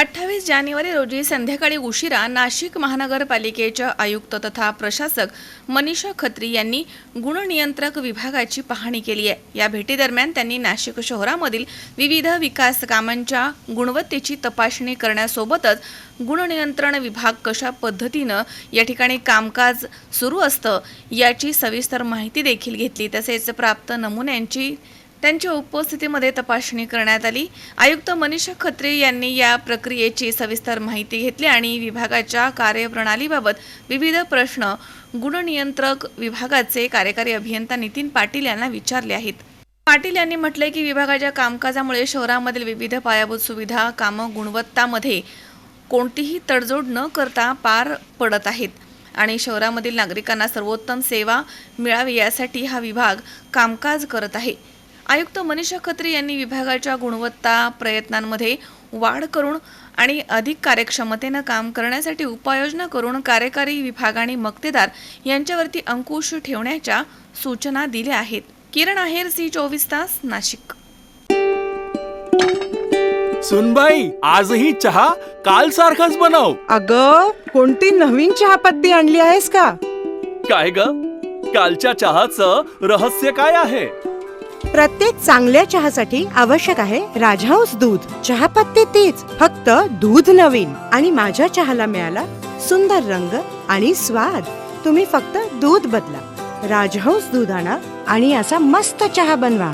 अठ्ठावीस जानेवारी रोजी संध्याकाळी उशिरा नाशिक महानगरपालिकेच्या आयुक्त तथा प्रशासक मनीषा खत्री यांनी गुणनियंत्रक विभागाची पाहणी केली आहे. या भेटीदरम्यान त्यांनी नाशिक शहरामधील विविध विकास कामांच्या गुणवत्तेची तपासणी करण्यासोबतच गुणनियंत्रण विभाग कशा पद्धतीनं या ठिकाणी कामकाज सुरू असतं याची सविस्तर माहिती देखील घेतली. तसेच प्राप्त नमुन्यांची त्यांच्या उपस्थितीमध्ये तपासणी करण्यात आली. आयुक्त मनीषा खत्रे यांनी या प्रक्रियेची सविस्तर माहिती घेतली आणि विभागाच्या कार्यप्रणालीबाबत विविध प्रश्न गुणनियंत्रक विभागाचे कार्यकारी अभियंता नितीन पाटील यांना विचारले आहेत. पाटील यांनी म्हटले की विभागाच्या कामकाजामुळे शहरामधील विविध पायाभूत सुविधा कामं गुणवत्तामध्ये कोणतीही तडजोड न करता पार पडत आहेत आणि शहरामधील नागरिकांना सर्वोत्तम सेवा मिळावी यासाठी हा विभाग कामकाज करत आहे. आयुक्त मनीषा खत्री यांनी विभागाच्या गुणवत्ता प्रयत्नांमध्ये वाढ करून आणि अधिक कार्यक्षमतेनं काम करण्यासाठी उपाययोजना करून कार्यकारी विभाग आणि मक्तेदार यांच्यावरती अंकुश ठेवण्याच्या सूचना दिल्या आहेत. किरण आहेर सी चोवीस तास नाशिक. सुनबाई आजही चहा काल सारखाच बनव. अग कोणती नवीन चहापत्ती आणली आहेस का? काय ग? कालच्या चहाचं रहस्य काय आहे? प्रत्येक चांगल्या चहासाठी आवश्यक आहे राजहंस दूध. चहापत्ती तीच फक्त दूध नवीन. आणि माझ्या चहाला मिळाला सुंदर रंग आणि स्वाद. तुम्ही फक्त दूध बदला. राजहंस दूध आणा आणि असा मस्त चहा बनवा.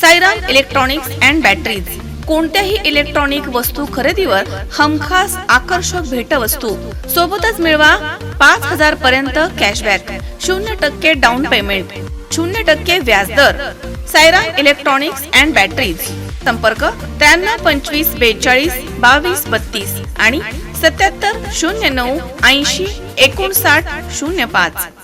Sairam electronics and batteries. कोणत्याही इलेक्ट्रॉनिक वस्तू खरेदीवर हमखास आकर्षक भेटवस्तू. सोबतच मिळवा पाच हजार पर्यंत कॅशबॅक शून्य टक्के डाऊन पेमेंट शून्य टक्के व्याजदर सायरा इलेक्ट्रॉनिक्स अँड बॅटरीज संपर्क त्र्याण्णव पंचवीस बेचाळीस बावीस बत्तीस आणि सत्याहत्तर शून्य नऊ ऐंशी एकोणसाठ शून्य पाच.